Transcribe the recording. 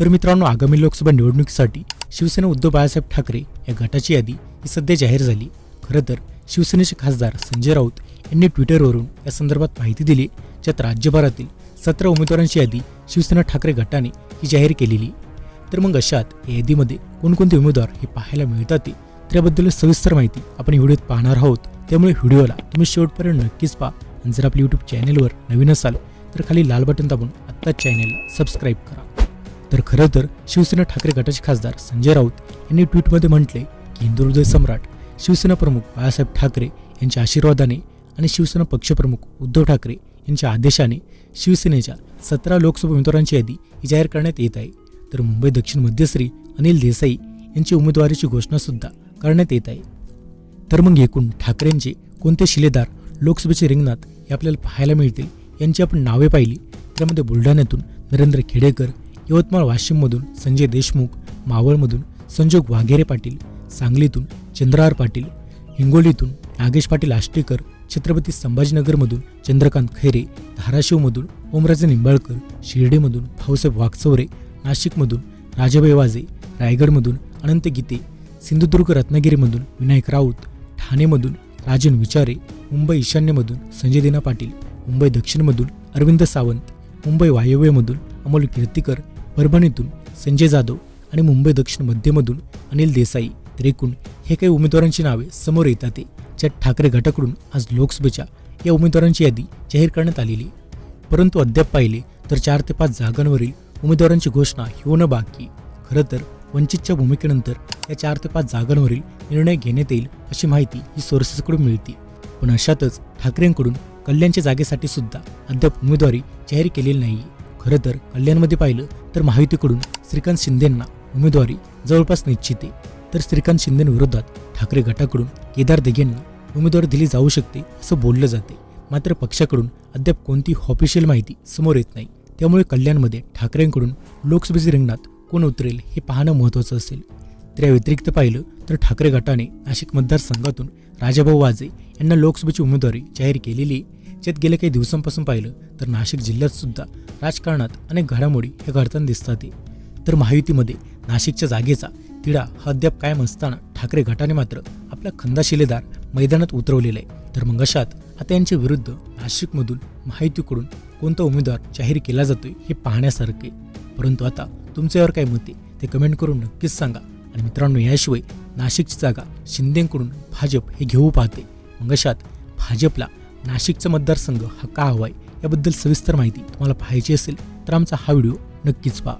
तर मित्रांनो आगामी लोकसभा निवडणुकीसाठी शिवसेना उद्धव बाळासाहेब ठाकरे या गटाची यादी ही सध्या जाहीर झाली. खरं तर शिवसेनेचे खासदार संजय राऊत यांनी ट्विटरवरून या संदर्भात माहिती दिली ज्यात राज्यभरातील सतरा उमेदवारांची यादी शिवसेना ठाकरे गटाने ही जाहीर केलेली. तर मग अशात या यादीमध्ये कोणकोणते उमेदवार हे पाहायला मिळतात ते त्याबद्दल सविस्तर माहिती आपण व्हिडिओत पाहणार आहोत. त्यामुळे व्हिडिओला तुम्ही शेवटपर्यंत नक्कीच पहा. आणि जर आपल्या यूट्यूब चॅनेलवर नवीन असाल तर खाली लाल बटन दाबून आत्ताच चॅनेलला सबस्क्राईब करा. तर खरं तर शिवसेना ठाकरे गटाचे खासदार संजय राऊत यांनी ट्विटमध्ये म्हटले की हिंदू हृदय सम्राट शिवसेना प्रमुख बाळासाहेब ठाकरे यांच्या आशीर्वादाने आणि शिवसेना पक्षप्रमुख उद्धव ठाकरे यांच्या आदेशाने शिवसेनेच्या सतरा लोकसभा उमेदवारांची यादी ही जाहीर करण्यात येत आहे. तर मुंबई दक्षिण मध्यश्री अनिल देसाई यांची उमेदवारीची घोषणासुद्धा करण्यात येत आहे. तर मग एकूण ठाकरेंचे कोणते शिलेदार लोकसभेचे रिंगणात हे आपल्याला पाहायला मिळतील यांची आपण नावे पाहिली. त्यामध्ये बुलढाण्यातून नरेंद्र खेडेकर यवतमाळ वाशिममधून संजय देशमुख मावळमधून संजोग वाघेरे पाटील सांगलीतून चंद्रार पाटील हिंगोलीतून नागेश पाटील आष्टेकर छत्रपती संभाजीनगरमधून चंद्रकांत खैरे धाराशिवमधून ओमराजे निंबाळकर शिर्डीमधून भाऊसाहेब वाघचौरे नाशिकमधून राजाबाई वाजे रायगडमधून अनंत गीते सिंधुदुर्ग रत्नागिरीमधून विनायक राऊत ठाणेमधून राजन विचारे मुंबई ईशान्यमधून संजय दिना पाटील मुंबई दक्षिणमधून अरविंद सावंत मुंबई वायव्यमधून अमोल कीर्तीकर परभणीतून संजय जाधव आणि मुंबई दक्षिण मध्यमधून अनिल देसाई तर एकूण हे काही उमेदवारांची नावे समोर येतात ज्यात ठाकरे गटाकडून आज लोकसभेच्या या उमेदवारांची यादी जाहीर करण्यात आलेली परंतु अद्याप पाहिले तर चार ते पाच जागांवरील उमेदवारांची घोषणा ही होणं बाकी खरं तर वंचितच्या भूमिकेनंतर या चार ते पाच जागांवरील निर्णय घेण्यात येईल अशी माहिती ही सोर्सेसकडून मिळते. पण अशातच ठाकरेंकडून कल्याणच्या जागेसाठी सुद्धा अद्याप उमेदवारी जाहीर केलेली नाही खरं तर कल्याणमध्ये पाहिलं तर महायुतीकडून श्रीकांत शिंदेंना उमेदवारी जवळपास निश्चित आहे. तर श्रीकांत शिंदेविरोधात ठाकरे गटाकडून केदार दिघेंना उमेदवारी दिली जाऊ शकते असं बोललं जाते. मात्र पक्षाकडून अद्याप कोणती ऑफिशियल माहिती समोर येत नाही. त्यामुळे कल्याणमध्ये ठाकरेंकडून लोकसभेचे रिंगणात कोण उतरेल हे पाहणं महत्त्वाचं असेल. तर या व्यतिरिक्त पाहिलं तर ठाकरे गटाने नाशिक मतदारसंघातून राजाभाऊ वाजे यांना लोकसभेची उमेदवारी जाहीर केलेली आहे. ज्यात गेल्या काही दिवसांपासून पाहिलं तर नाशिक जिल्ह्यात सुद्धा राजकारणात अनेक घडामोडी हे घडताना दिसतात. तर महायुतीमध्ये नाशिकच्या जागेचा तिढा हा अद्याप कायम असताना ठाकरे गटाने मात्र आपला खंदा शिलेदार मैदानात उतरवलेला आहे. तर मग अशात आता यांच्या विरुद्ध नाशिकमधून महायुतीकडून कोणता उमेदवार जाहीर केला जातोय हे पाहण्यासारखे परंतु आता तुमचं यावर काय मते ते कमेंट करून नक्कीच सांगा. आणि मित्रांनो याशिवाय नाशिकची जागा शिंदेकडून भाजप हे घेऊ पाहते. मग अशात भाजपला नाशिकचा मतदारसंघ हा का हवाय याबद्दल सविस्तर माहिती तुम्हाला पाहायची असेल तर आमचा हा व्हिडिओ नक्कीच पहा.